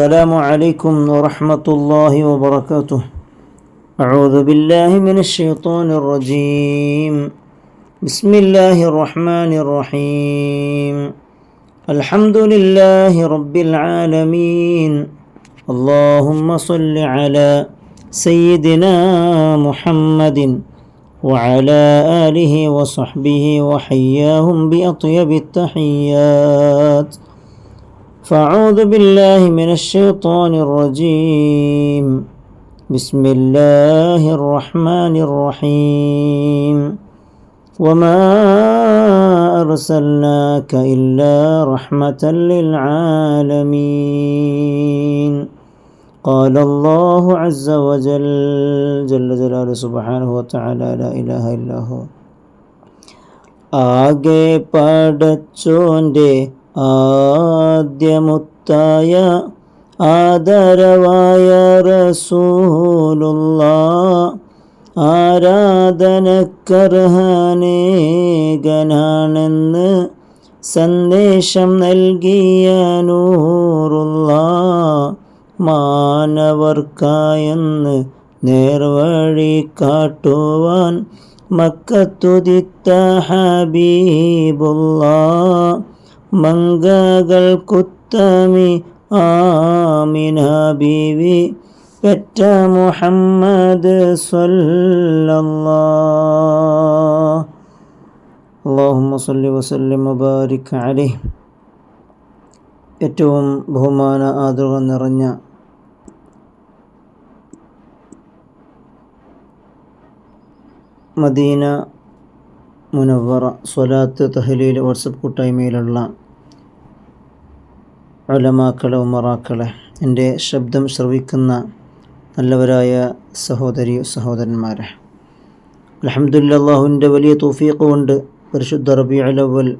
السلام عليكم ورحمة الله وبركاته. أعوذ بالله من الشيطان الرجيم. بسم الله الرحمن الرحيم. الحمد لله رب العالمين. اللهم صل على سيدنا محمد وعلى آله وصحبه وحياهم بأطيب التحيات. فأعوذ بالله من الشيطان الرجيم بسم الله الرحمن الرحيم وما أرسلناك إلا رحمة للعالمين قال الله عز وجل جل جلاله سبحانه وتعالى لا إله إلا هو ആകെ പടച്ചോൻ്റെ ആദ്യമുത്തായ ആദരവായ റസൂലുള്ള ആരാധനക്കർഹനേകനാണെന്ന് സന്ദേശം നൽകിയ നൂറുള്ള മാനവർക്കായെന്ന് നേർവഴി കാട്ടുവാൻ മക്കത്തുതിത്ത ഹബീബുള്ള. മംഗകൾ കുത്തമി ആമിന ബീവി പെറ്റ മുഹമ്മദ് അള്ളാഹുമ്മ സല്ലി വസല്ലം ഏറ്റവും ബഹുമാന ആദരവ് നിറഞ്ഞ മദീന മുനവറ സ്വലാത്ത് തഹലീൽ വാട്സപ്പ് കൂട്ടായ്മയിലുള്ള ഉലമാക്കളെ ഉമറാക്കളെ എന്റെ ശബ്ദം ശ്രവിക്കുന്ന നല്ലവരായ സഹോദരി സഹോദരന്മാരെ. അലഹമുല്ലാഹുവിന്റെ വലിയ തൂഫീഖ് കൊണ്ട് പരിശുദ്ധ റബി അലവൽ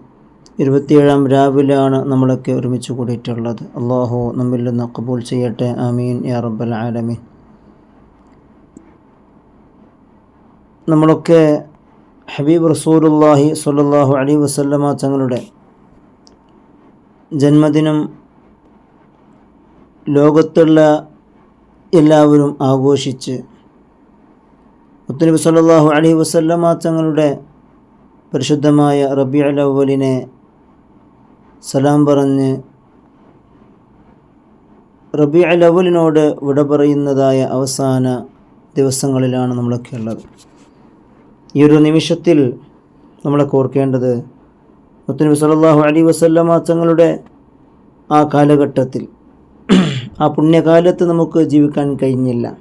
ഇരുപത്തിയേഴാം രാവിലെയാണ് നമ്മളൊക്കെ ഒരുമിച്ച് കൂടിയിട്ടുള്ളത്. അള്ളാഹു നമ്മിൽ നിന്ന് കബൂൽ ചെയ്യട്ടെ. ആമീൻ. യാ റബ്ബൽ ആലമീൻ. നമ്മളൊക്കെ ഹബീബ് റസൂലുല്ലാഹി സ്വല്ലല്ലാഹു അലൈ വസല്ലമ തങ്ങളുടെ ജന്മദിനം ലോകത്തുള്ള എല്ലാവരും ആഘോഷിച്ച് മുത്തനബി സല്ലല്ലാഹു അലി വസല്ലമ തങ്ങളുടെ പരിശുദ്ധമായ റബി അലവലിനെ സലാം പറഞ്ഞ് റബി അലവലിനോട് വിട പറയുന്നതായ അവസാന ദിവസങ്ങളിലാണ് നമ്മളൊക്കെ ഉള്ളത്. ഈ ഒരു നിമിഷത്തിൽ നമ്മളൊക്കെ ഓർക്കേണ്ടത് മുത്തനബി സല്ലല്ലാഹു അലി വസല്ലമ തങ്ങളുടെ ആ കാലഘട്ടത്തിൽ ആ പുണ്യകാലത്ത് നമുക്ക് ജീവിക്കാൻ കഴിഞ്ഞില്ല.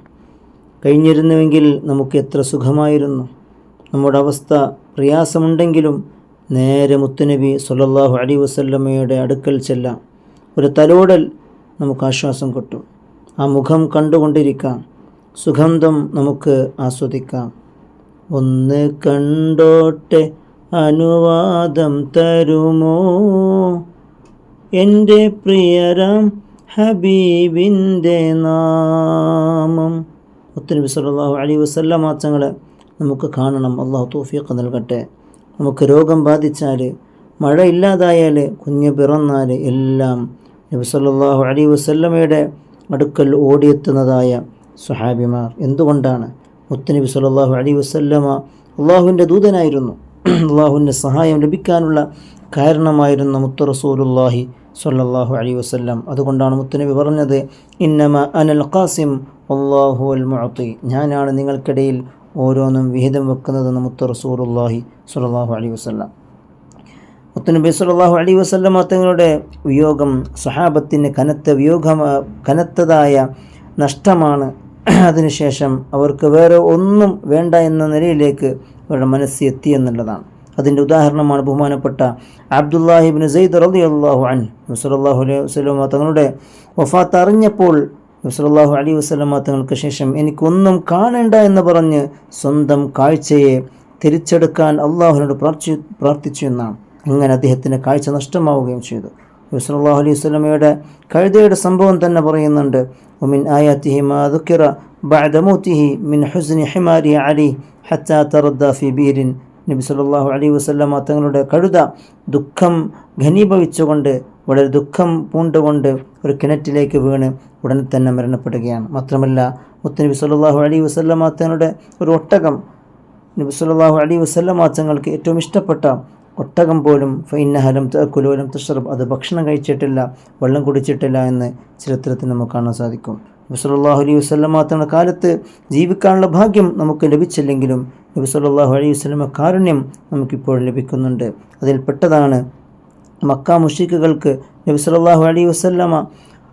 കഴിഞ്ഞിരുന്നുവെങ്കിൽ നമുക്ക് എത്ര സുഖമായിരുന്നു. നമ്മുടെ അവസ്ഥ പ്രയാസമുണ്ടെങ്കിലും നേരെ മുത്തുനബി സൊല്ലാഹു അലി വസല്ലമയുടെ അടുക്കൽ ചെല്ലാം. ഒരു തലോടൽ നമുക്ക് ആശ്വാസം കിട്ടും. ആ മുഖം കണ്ടുകൊണ്ടിരിക്കാം. സുഗന്ധം നമുക്ക് ആസ്വദിക്കാം. ഒന്ന് കണ്ടോട്ടെ അനുവാദം തരുമോ? എന്റെ പ്രിയരം ഹബീബിന്റെ നാമം. മുത്തനബി സല്ലല്ലാഹു അലി വസല്ലമ തങ്ങളെ നമുക്ക് കാണണം. അള്ളാഹു തൗഫീഖ് നൽകട്ടെ. നമുക്ക് രോഗം ബാധിച്ചാൽ മഴ ഇല്ലാതായാൽ കുഞ്ഞ് പിറന്നാൽ എല്ലാം നബി സല്ലല്ലാഹു അലി വസല്ലമയുടെ അടുക്കൽ ഓടിയെത്തുന്നതായ സുഹാബിമാർ എന്തുകൊണ്ടാണ് മുത്തനബി സല്ലല്ലാഹു അലി വസല്ലമ അള്ളാഹുവിന്റെ ദൂതനായിരുന്നു? അള്ളാഹുവിന്റെ സഹായം ലഭിക്കാനുള്ള കാരണമായിരുന്നു മുത്ത റസൂലുല്ലാഹി സല്ലല്ലാഹു അലി വസല്ലം. അതുകൊണ്ടാണ് മുത്തനബി പറഞ്ഞത് ഇന്നമ അനൽ ഖാസിം അള്ളാഹു അൽ മുഅത്തി. ഞാനാണ് നിങ്ങൾക്കിടയിൽ ഓരോന്നും വിഹിതം വെക്കുന്നതെന്ന് മുത്ത റസൂറുല്ലാഹി സല്ലാഹു അലി വസല്ലം. മുത്തനബി സല്ലാഹു അലി വസ്ല്ലാം തങ്ങളുടെ വിയോഗം സഹാബത്തിന് കനത്ത വിയോഗ കനത്തതായ നഷ്ടമാണ്. അതിനുശേഷം അവർക്ക് വേറെ ഒന്നും വേണ്ട എന്ന നിലയിലേക്ക് അവരുടെ മനസ്സ് എത്തി എന്നുള്ളതാണ്. അതിൻ്റെ ഉദാഹരണമാണ് ബഹുമാനപ്പെട്ട അബ്ദുല്ലാഹിബിൻ സെയ്ദ് റലി അള്ളാഹു അൻ മുസലാഹു അലൈഹി വസ്ലമ തങ്ങളുടെ വഫാത്ത് അറിഞ്ഞപ്പോൾ മുസലാഹു അലൈഹി വസ്ലമ തങ്ങൾക്ക് ശേഷം എനിക്കൊന്നും കാണേണ്ട എന്ന് പറഞ്ഞ് സ്വന്തം കാഴ്ചയെ തിരിച്ചെടുക്കാൻ അള്ളാഹുവിനോട് പ്രാർത്ഥി പ്രാർത്ഥിച്ചു എന്നാണ് അങ്ങനെ അദ്ദേഹത്തിന് കാഴ്ച നഷ്ടമാവുകയും ചെയ്തു മുസലാഹു അലൈഹി വസ്ലമയുടെ കഴുതയുടെ സംഭവം തന്നെ പറയുന്നുണ്ട് ومن آياته ما ذكر بعد موته من حزن حماره عليه حتى تردى في بير നബി സല്ലാഹു അലൈഹി വസല്ലമ തങ്ങളുടെ കഴുത ദുഃഖം ഘനീഭവിച്ചുകൊണ്ട് വളരെ ദുഃഖം പൂണ്ടുകൊണ്ട് ഒരു കിണറ്റിലേക്ക് വീണ് ഉടനെ തന്നെ മരണപ്പെടുകയാണ്. മാത്രമല്ല മുത്തനബി സല്ലാഹു അലൈഹി വസല്ലമ തങ്ങളുടെ ഒരു ഒട്ടകം നബി സല്ലാഹു അലൈഹി വസല്ലമ തങ്ങൾക്ക് ഏറ്റവും ഇഷ്ടപ്പെട്ട ഒട്ടകം പോലും ഫൈനഹലം കുലോലം തുഷറബ് അത് ഭക്ഷണം കഴിച്ചിട്ടില്ല വെള്ളം കുടിച്ചിട്ടില്ല എന്ന് ചരിത്രത്തിൽ നമുക്ക് കാണാൻ സാധിക്കും. നബി സല്ലാഹു അലൈഹി വസ്ലമ തങ്ങളുടെ കാലത്ത് ജീവിക്കാനുള്ള ഭാഗ്യം നമുക്ക് ലഭിച്ചില്ലെങ്കിലും നബി സല്ലാഹു അലൈഹി വസ്ലമ കാരുണ്യം നമുക്കിപ്പോൾ ലഭിക്കുന്നുണ്ട്. അതിൽപ്പെട്ടതാണ് മക്ക മുഷിക്കുകൾക്ക് നബി സല്ലാഹു അലൈഹി വസ്ലമ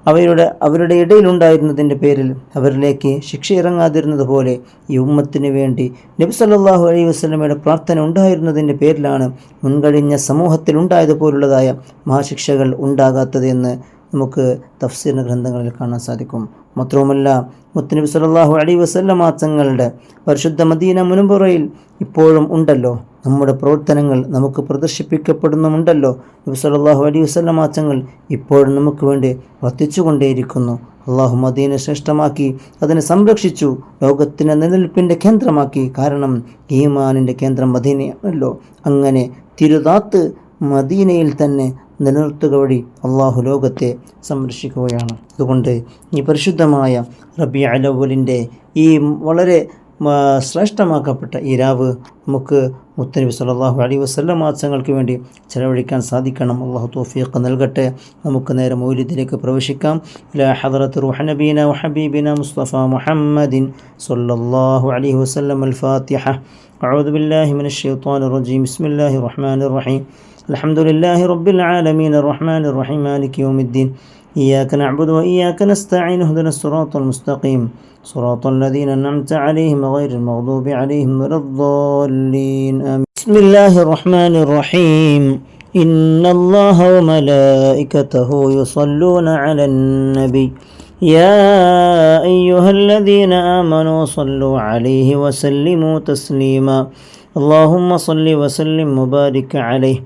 അവരുടെ അവരുടെ ഇടയിലുണ്ടായിരുന്നതിന്റെ പേരിൽ അവരിലേക്ക് ശിക്ഷ ഇറങ്ങാതിരുന്നത് പോലെ ഈ ഉമ്മത്തിന് വേണ്ടി നബി സല്ലാഹു അലൈഹി വസ്ലമയുടെ പ്രാർത്ഥന ഉണ്ടായിരുന്നതിന്റെ പേരിലാണ് മുൻകഴിഞ്ഞ സമൂഹത്തിൽ ഉണ്ടായതുപോലുള്ളതായ മഹാശിക്ഷകൾ ഉണ്ടാകാത്തത് എന്ന് നമുക്ക് തഫ്സീറിന് ഗ്രന്ഥങ്ങളിൽ കാണാൻ സാധിക്കും. മാത്രവുമല്ല മുത്തനബി സല്ലാഹു അലി വസല്ലമ തങ്ങളുടെ പരിശുദ്ധ മദീന മുനമ്പുറയിൽ ഇപ്പോഴും ഉണ്ടല്ലോ. നമ്മുടെ പ്രവർത്തനങ്ങൾ നമുക്ക് പ്രദർശിപ്പിക്കപ്പെടുന്നുമുണ്ടല്ലോ. നബി സല്ലാഹു അലി വസല്ലമ തങ്ങൾ ഇപ്പോഴും നമുക്ക് വേണ്ടി വർദ്ധിച്ചുകൊണ്ടേയിരിക്കുന്നു അള്ളാഹു മദീനെ ശ്രേഷ്ഠമാക്കി അതിനെ സംരക്ഷിച്ചു ലോകത്തിന്റെ നിലനിൽപ്പിന്റെ കേന്ദ്രമാക്കി. കാരണം ഈമാനിന്റെ കേന്ദ്രം മദീനയാണല്ലോ. അങ്ങനെ തിരുതാത്ത് മദീനയിൽ തന്നെ നിലനിർത്തുക വഴി അള്ളാഹു ലോകത്തെ സംരക്ഷിക്കുകയാണ് അതുകൊണ്ട് ഈ പരിശുദ്ധമായ റബി അലവലിൻ്റെ ഈ വളരെ ശ്രേഷ്ഠമാക്കപ്പെട്ട ഈ രാവ് നമുക്ക് മുത്തനബി സല്ലാഹു അലൈ വസ്ലം മാസങ്ങൾക്ക് വേണ്ടി ചെലവഴിക്കാൻ സാധിക്കണം അള്ളാഹു തോഫീഖ് നൽകട്ടെ നമുക്ക് നേരെ മൗലിദിലേക്ക് പ്രവേശിക്കാം ഇലാ ഹദറത്ത് റുഹനബീന വഹബീബിന മുസ്തഫ മുഹമ്മദിൻ സല്ലല്ലാഹു അലൈഹി വസല്ലം അൽ ഫാത്തിഹ أعوذ بالله من الشيطان الرجيم بسم الله الرحمن الرحيم الحمد لله رب العالمين الرحمن الرحيم مالك يوم الدين. إياك نعبد وإياك نستعين اهدنا الصراط المستقيم. صراط الذين أنعمت عليهم غير المغضوب عليهم ولا الضالين. آمين. بسم الله الرحمن الرحيم. إن الله وملائكته يصلون على النبي. يا أيها الذين آمنوا صلوا عليه وسلموا تسليما. اللهم صل وسلم وبارك عليه.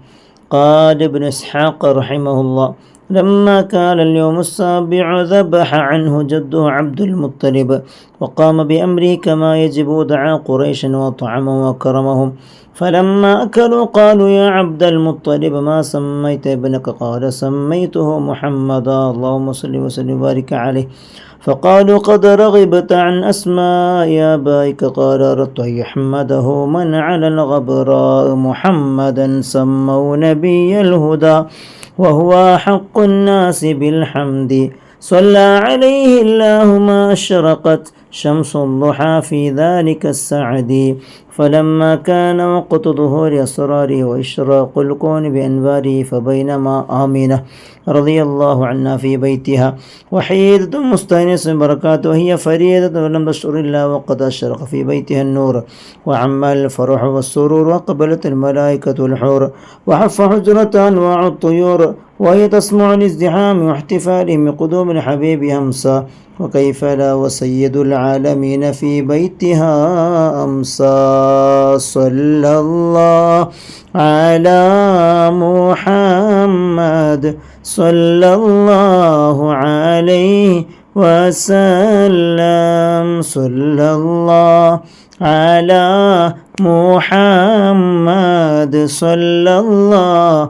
قال ابن إسحاق رحمه الله لما كان اليوم السابع ذبح عنه جده عبد المطلب وقام بأمره كما يجب دعا قريشا وطعمه وكرمهم فلما أكلوا قالوا يا عبد المطلب ما سميت ابنك؟ قال سميته محمدا اللهم صل وسلم وبارك عليه. فقالوا قد رغبت عن أسماء آبائك. قال أردت أن يحمده من على الغبراء محمدا سموا نبي الهدى وهو حق الناس بالحمد. صلى عليه الله ما أشرقت. شمس الضحى في ذلك السعد. فلما كان وقت ظهور أسراره وإشراق الكون بأنواره فبينما آمنة رضي الله عنا في بيتها. وحيدة مستأنس بركات وهي فريدة ولم تشعر إلا وقد أشرق في بيتها النور. وعم الفرح والسرور وقبلت الملائكة الحور. وحف حجرة أنواع الطيور وهي تسمع الازدحام واحتفالهم بقدوم الحبيب أمسى وكيف لا وسيد العالمين في بيتها أمسى صلى الله على محمد صلى الله عليه وسلم. صلى الله على محمد صلى الله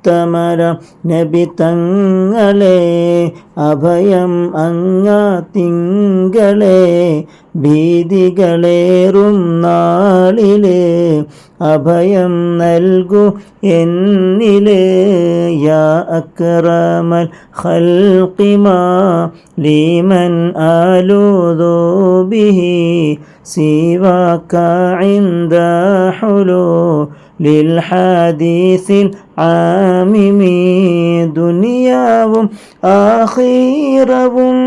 ഉത്തമര നബി തങ്ങളെ അഭയം അങ്ങ തിങ്കളെ ഭീതികളേറും നാളിലെ അഭയം നൽകു എന്നിലെ യാ അക്രമൽ ഖൽഖിമാ ലീമൻ ആലൂദു ബിഹി സിവാക عند حلول ലിൽഹദീസിൽ ആമിമീ ദുനിയാവും ആഹീറവും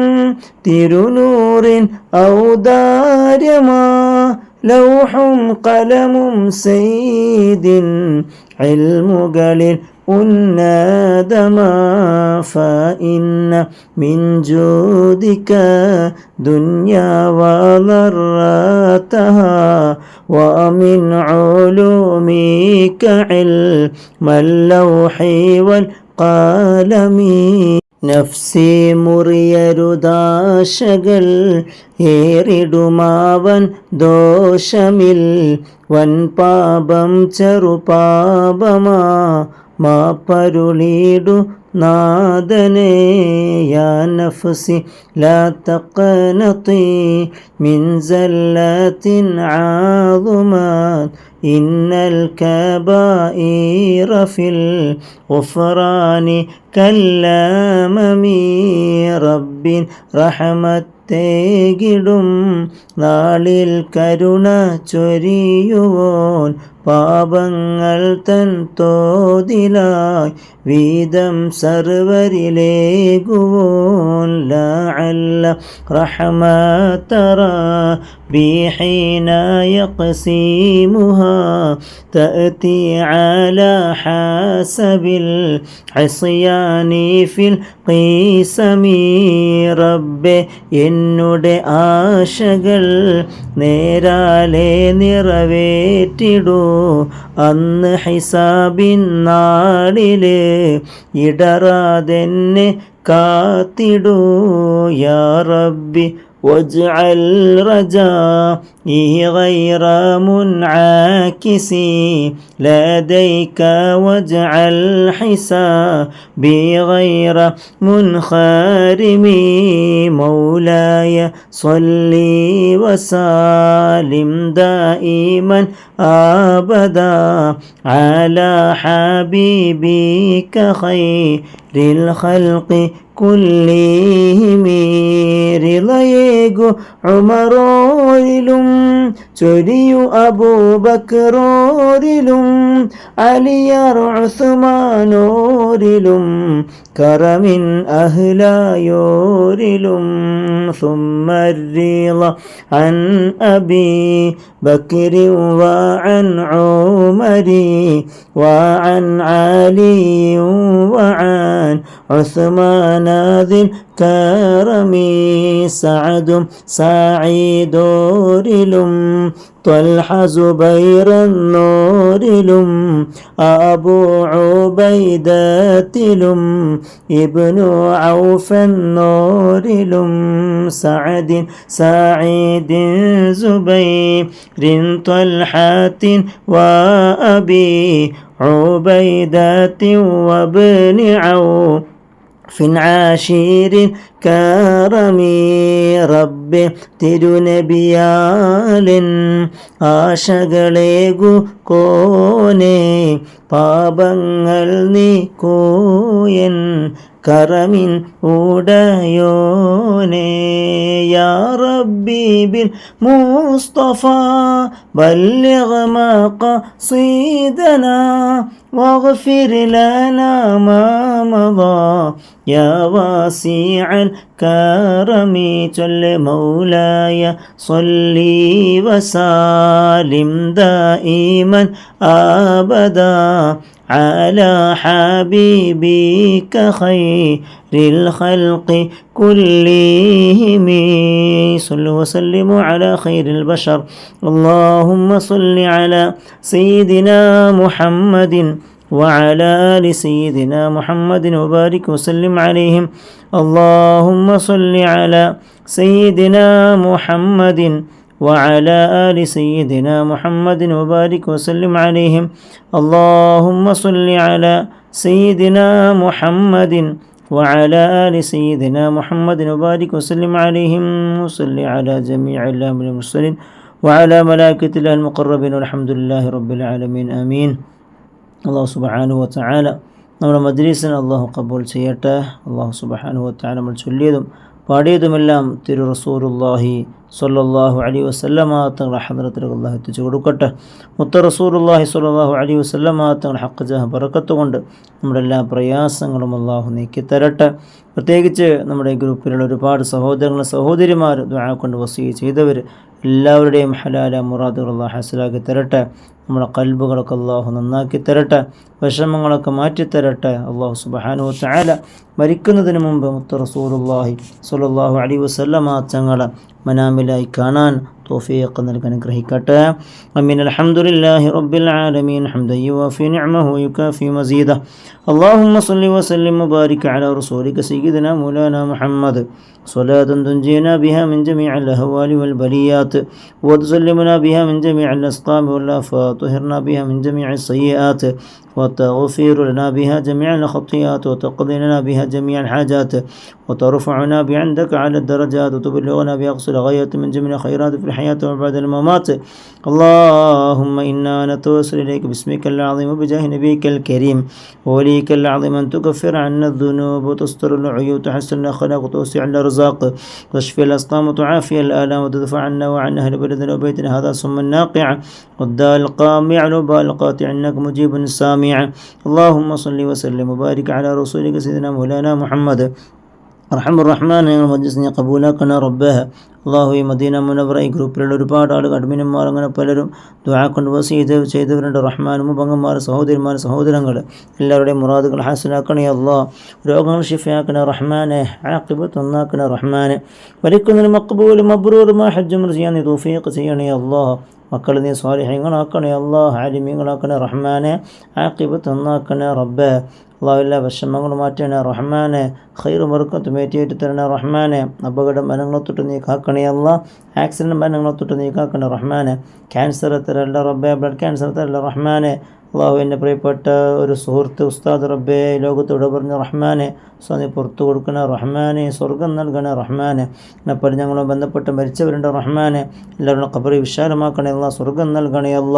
തിരുനൂറിൻ ഔദാര്യമാ ലൗഹും കലമും സെയ്തിൻ അയൽമുകളിൽ ഉന്നതമാ فإن من جودك دنيا وضرتها ومن علومك علم اللوح والقلم നഫ്സി മുറിയരുദാശകൾ ഏറിടുമാവൻ ദോഷമിൽ വൻ പാപം ചെറുപാപമാ മാപ്പരുളീടു നാദനേ നഫ്സി ലാ തഖനതി മിൻ സല്ലത്തിൻ ആദുമാൻ ഇന്നൽ കബായിറ ഫിൽ ഗുഫ്റാനി കല്ലാമമീ റബ്ബിൻ റഹമത്ത് തേകിടും നാളിൽ കരുണ ചൊരിയുവോൻ പാപങ്ങൾ തൻ തോതിലായി വീതം സർവരിലേകുവോൻ ലഅല്ല റഹ്മതറ بحين يقسيمها تأتي على حسب العصيان في القيسم رب എന്നുടെ ആശകൾ നേരാലെ നിറവേറ്റിടൂ അന്ന് ഹിസാബിൻ നാളിൽ ഇടറാതെന്നെ കാത്തിടൂ. യാ റബ്ബി വജ്അൽ റജാ فيه غير منعاكس. لديك واجعل حسابي غير منخرم مولاي صلي وسلم دائما أبدا على حبيبك خير الخلق كلهم. رضيق عمر ويلم ചൊരിയു അബൂബക്കറോരിലും അലിയർ ഉസ്മാനോരിലും കറമിൻ അഹ്ലായോരിലും സുമ്മരീള അൻ അബി بكر وعن عمر وعن علي وعن عثمان ذي الكرم سعد സഈദോരിലും ത്വൽഹ സുബൈറന്നോരിലും അബു ഉബൈദത്തിലും ഇബ്നു ഔഫന്നോരിലും സഅദിൻ സഈദിൻ സുബൈറിൻ ത്വൽഹത്തിൻ വഅബി عبيدة وابن عوف ഫിൻ ആശീരിൻ കാറമീ റബ്ബെ തിരുനബിയാലൻ ആശകളേകു കോനെ പാപങ്ങൾ നീക്കൂയൻ കറമിൻ ഉടയോനേ യാ റബ്ബി ബിൽ മുസ്തഫ ബല്ലഗ قصيدنا واغفر لنا ما مضى يا واسع الكرم جل مولاي صلي وسلم دائما أبدا على حبيبك خير الخلق كلهم. صلوا وسلموا على خير البشر. اللهم صل على سيدنا محمد وعلى آل سيدنا محمد وبارك وسلم عليهم. اللهم صل على سيدنا محمد وعلى آل سيدنا محمد وبارك وسلم عليهم اللهم صل على سيدنا محمد وعلى آل سيدنا محمد وبارك وسلم عليهم وصل على جميع الأمر المرسلين وعلى ملائكة الله المقربين والحمد لله رب العالمين آمين അള്ളാഹു സുബാനു വത്താല നമ്മുടെ മദ്രീസിന് അള്ളാഹു കബൂൽ ചെയ്യട്ടെ അള്ളാഹു സുബാനു വത്താല നമ്മൾ ചൊല്ലിയതും പാടിയതുമെല്ലാം തിരു റസൂലുല്ലാഹി സൊല്ലാഹു അലി വസ്ലമാ തങ്ങളുടെ എത്തിച്ചു കൊടുക്കട്ടെ. മുത്ത റസൂലുല്ലാഹി സൊല്ലാഹു അലി വസ്ലമാ തങ്ങളുടെ ഹക്ക് ജഹ ബറക്കത്ത് കൊണ്ട് നമ്മുടെ എല്ലാ പ്രയാസങ്ങളും അള്ളാഹു നീക്കി തരട്ടെ പ്രത്യേകിച്ച് നമ്മുടെ ഗ്രൂപ്പിലുള്ള ഒരുപാട് സഹോദരങ്ങൾ സഹോദരിമാർ ദ്വാ കൊണ്ട് വസീ ചെയ്തവർ എല്ലാവരുടെയും ഹലാല മുറാദുകൾ അള്ളാഹ് ഹസലാക്കി തരട്ടെ. നമ്മുടെ കൽബുകളൊക്കെ അള്ളാഹു നന്നാക്കി തരട്ടെ വിഷമങ്ങളൊക്കെ മാറ്റിത്തരട്ടെ അള്ളാഹു സുബാനു ചാല മരിക്കുന്നതിന് മുമ്പ് മുത്ത റസൂലുല്ലാഹി സുലല്ലാഹു അലി വസല്ലമ തങ്ങളെ മനാമിലായി കാണാൻ തോഫീഖ് നൽകി അനുഗ്രഹിക്കട്ടെ അമീൻ അൽഹംദുലില്ലാഹി റബ്ബിൽ ആലമീൻ ഹംദൻ യുവാഫി നിഅമഹു വയുകാഫി മസീദ اللهم صل وسلم وبارك على رسولك سيدنا مولانا محمد صلاة تنجينا بها من جميع الأهوال والبليات وتسلمنا بها من جميع الأسقام والآفات وطهرنا بها من جميع السيئات وتغفر لنا بها جميع الخطيئات وتقضي لنا بها جميع الحاجات وترفعنا بعندك على الدرجات وتبلغنا بأقصى الغاية من جميع الخيرات في الحياة وبعد الممات. اللهم إنا نتوسل إليك باسمك العظيم وبجاه نبيك الكريم. ووليك العظيم أن تكفر عنا الذنوب وتستر العيوب وتحسن الأخلاق وتوسع الأرزاق. وتشفي الأسقام وتعافي الآلام وتدفع عنا وعن أهل بلدنا وبيتنا هذا صم الناقع والداء القامع الوباء القاطع إنك مجيب سامع. اللهم صل وسلم وبارك على رسولك سيدنا مولانا محمد. റഹം റഹ്മാൻ ഞങ്ങൾ മജ്ലിസിനെ കബൂലാക്കണ റബ്ബഹ അള്ളാഹു ഈ മദീന മുനവറ ഈ ഗ്രൂപ്പിലുള്ള ഒരുപാട് ആളുകൾ അഡ്മിനന്മാർ അങ്ങനെ പലരും ദ്വാ കൊണ്ട് വസ് ചെയ്ത് ചെയ്തവരുണ്ട്. റഹ്മാനും ഉപങ്ങന്മാർ സഹോദരിമാർ സഹോദരങ്ങൾ എല്ലാവരുടെയും മുറാദുകൾ ഹാസിലാക്കണേ അള്ളാഹ് രോഗങ്ങൾ ഷിഫയാക്കണ റഹ്മാനെ ആക്കിബത്ത് ഒന്നാക്കണ റഹ്മാനെ. വലിക്കുന്നതിന് മക്കബൂലും മബ്രൂറുമാ ഹജ്ജും ചെയ്യാൻ നീ തൗഫീഖ് ചെയ്യണേ അള്ളാഹ് മക്കൾ നീ സ്വാലിഹ്യങ്ങളാക്കണേ അള്ളാഹ് ആലിമ്യങ്ങളാക്കണേ റഹ്മാനെ ആക്കിബത്ത് ഒന്നാക്കണേ റബ്ബെ. അള്ളാഹു എല്ലാ വിഷമങ്ങളും മാറ്റണേ. റഹ്മാനെ ഖൈർ മറുക്കത്ത് മേറ്റിയേറ്റ് തരണേ റഹ്മാനെ. അപകടം മരണങ്ങളെ തൊട്ട് നീ കാക്കണേ അല്ല. ആക്സിഡന്റ് മരണങ്ങളെ തൊട്ട് നീ കാക്കണേ റഹ്മാനെ. ക്യാൻസർ തരല്ല റബ്ബെ ബ്ലഡ് ക്യാൻസർ തരല്ല റഹ്മാനെ. അള്ളാഹു എൻ്റെ പ്രിയപ്പെട്ട ഒരു സുഹൃത്ത് ഉസ്താദ് റബ്ബെ ലോകത്തോട് പറഞ്ഞ റഹ്മാനെ സ്വാമി പുറത്തു കൊടുക്കണ റഹ്മാനെ സ്വർഗം നൽകണ റഹ്മാനെ എന്നെപ്പറ്റി ഞങ്ങളുമായി ബന്ധപ്പെട്ട് മരിച്ചവരുണ്ട് റഹ്മാനെ എല്ലാവരുടെ ഖബറി വിശാലമാക്കണേ അല്ല സ്വർഗം നൽകണേ അല്ല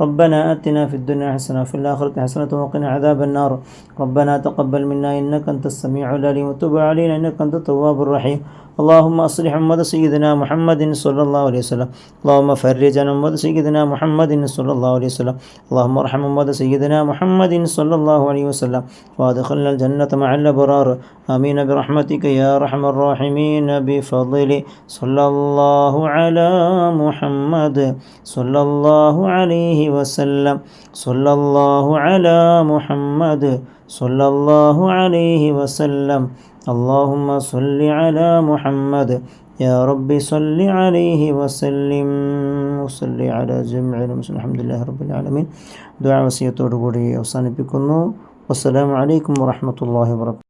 ربنا آتنا في الدنيا حسنة وفي الآخرة حسنة وقنا عذاب النار ربنا تقبل منا إنك أنت السميع العليم وتب علينا إنك أنت التواب الرحيم اللهم أصلح أمة سيدنا محمد صلى الله عليه وسلم. اللهم فرج عن أمة سيدنا محمد صلى الله عليه وسلم. اللهم ارحم أمة سيدنا محمد صلى الله عليه وسلم. وادخلنا الجنة مع الأبرار. آمين برحمتك يا أرحم الراحمين. بفضل صلى الله على محمد صلى الله عليه وسلم. صلى الله على محمد صلى الله عليه وسلم. اللهم صل على محمد يا رب صل عليه وسلم وصل على جميع المسلمين الحمد لله رب العالمين دعاء وصية കൂടി അവസാനിപ്പിക്കുന്നു والسلام عليكم ورحمة الله وبركاته